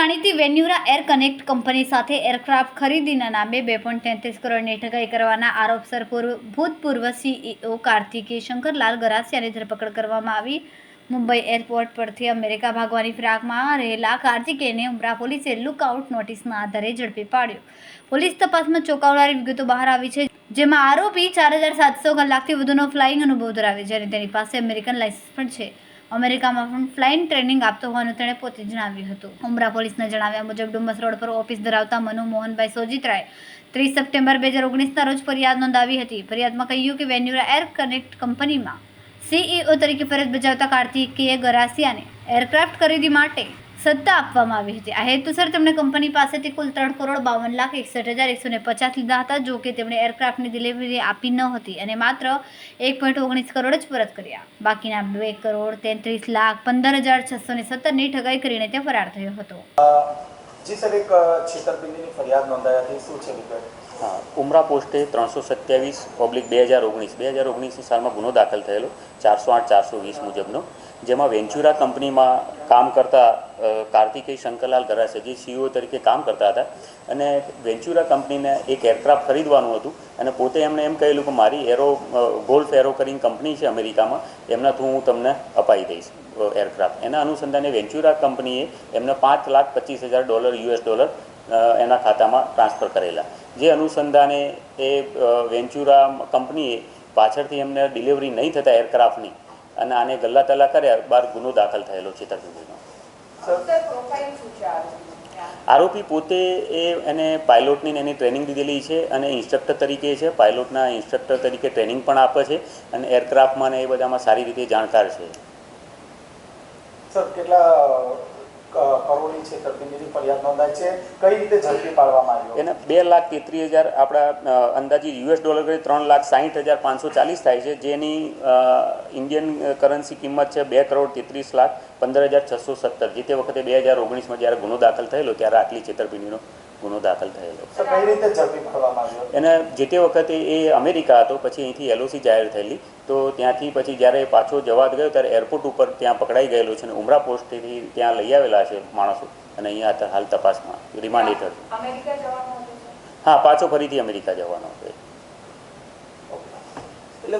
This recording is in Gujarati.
જાણીતી વેન્યુરા એર કનેક્ટ કંપની સાથે એરક્રાફ્ટ ખરીદીના નામે બે પોઈન્ટ તેત્રીસ કરોડની ઠગાઈ કરવાના આરોપસર પૂર્વ ભૂતપૂર્વ સીઈઓ કાર્તિકેય શંકરલાલ ગરાસિયાની ધરપકડ કરવામાં આવી. મુંબઈ એરપોર્ટ પરથી અમેરિકા ભાગવાની ફિરાકમાં રહેલા કાર્તિકેયને ઉમરા પોલીસે લુકઆઉટ નોટિસના આધારે ઝડપી પાડ્યો. પોલીસ તપાસમાં ચોંકાવનારી વિગતો બહાર આવી છે, જેમાં આરોપી ચાર હજાર સાતસો કલાકથી વધુનો ફ્લાઇંગ અનુભવ ધરાવે છે અને તેની પાસે અમેરિકન લાયસન્સ પણ છે. અમેરિકામાં પણ ફ્લાઇંગ ટ્રેનિંગ આપતો હોવાનું તેણે પોતે જણાવ્યું હતું. ઉમરા પોલીસના જણાવ્યા મુજબ ડુમસ રોડ પર ઓફિસ ધરાવતા મનુ મોહનભાઈ સોજિત્રાએ ત્રીસ સપ્ટેમ્બર બે હજાર ઓગણીસના રોજ ફરિયાદ નોંધાવી હતી. ફરિયાદમાં કહ્યું કે વેન્યુરા એર કનેક્ટ કંપનીમાં સીઈઓ તરીકે ફરજ બજાવતા કાર્તિકેય ગરાસિયાને એરક્રાફ્ટ ખરીદી માટે સત્તા આપવામાં આવી હતી. આ હેતુસર તેમણે કંપની પાસેથી કુલ ત્રણ કરોડ બાવન લાખ એકસઠ હજાર એકસો પચાસ લીધા હતા, જો કે તેમણે એરક્રાફ્ટની ડિલિવરી આપી ન હતી અને માત્ર એક પોઈન્ટ ઓગણીસ કરોડ જ પરત કર્યા. બાકીના બે કરોડ તેત્રીસ લાખ પંદર હજાર છસો ને સત્તરની ઠગાઈ કરીને તે ફરાર થયો હતો. જી સર, એક છેતરપિંડીની ફરિયાદ નોંધાઈ હતી. શું છે વિગત? હા, ઉમરા પોસ્ટે ત્રણસો સત્યાવીસ ઓબ્લિક બે હજાર ઓગણીસ. બે હજાર ઓગણીસની સાલમાં ગુનો દાખલ થયેલો, ચારસો આઠ, ચારસો વીસ મુજબનો. જેમાં વેન્ચુરા કંપનીમાં કામ કરતા કાર્તિકેય શંકરલાલ ગરાસે જે સીઈઓ તરીકે કામ કરતા હતા. અને વેન્ચુરા કંપનીને એક એરક્રાફ્ટ ખરીદવાનું હતું. અને પોતે એમણે એમ કહેલું કે મારી એરો ગોલ્ફ એરો કરીને કંપની છે અમેરિકામાં. એમના થ્રુ હું તમને અપાઈ દઈશ એરક્રાફ્ટ. એના અનુસંધાને વેન્ચુરા કંપનીએ એમને પાંચ લાખ પચીસ હજાર ડોલર, યુએસ ડોલર એના ખાતામાં ટ્રાન્સફર કરેલા. જે અનુસંધાને એ વેન્ચુરા કંપનીએ પાછળથી એમને ડિલિવરી નહીં થતા એરક્રાફ્ટની અને આને ગલ્લા તલ્લા કર્યા બાર ગુનો દાખલ થયેલો છે છેતરપિંડીનો. આરોપી પોતે એ એને પાયલોટની એની ટ્રેનિંગ દીધેલી છે અને ઇન્સ્ટ્રક્ટર તરીકે છે. પાયલોટના ઇન્સ્ટ્રક્ટર તરીકે ટ્રેનિંગ પણ આપે છે અને એરક્રાફ્ટમાં એ બધામાં સારી રીતે જાણકાર છે. સર, કેટલા બે લાખ તેત્રીસ હજાર આપણા અંદાજે યુએસ ડોલર કરી ત્રણ લાખ સાહીઠ હજાર પાંચસો ચાલીસ થાય છે, જેની ઇન્ડિયન કરન્સી કિંમત છે બે કરોડ તેત્રીસ લાખ પંદર હજાર છસો સત્તર. જે તે વખતે બે હજાર ઓગણીસમાં જ્યારે ગુનો દાખલ થયેલો, ત્યારે આટલી છેતરપિંડીનો ગુનો દાખલ થયેલો. એને જે તે વખતે એ અમેરિકા હતો પછી અહીંથી એલઓસી જાહેર થયેલી. તો ત્યાંથી પછી જ્યારે પાછો જવા ગયો ત્યારે એરપોર્ટ ઉપર ત્યાં પકડાઈ ગયેલો છે અને ઉમરા પોસ્ટથી ત્યાં લઈ આવેલા છે માણસો. અને અહીંયા હાલ તપાસમાં રિમાન્ડ હેઠળ? હા પાછો ફરીથી અમેરિકા જવાનો હતો એટલે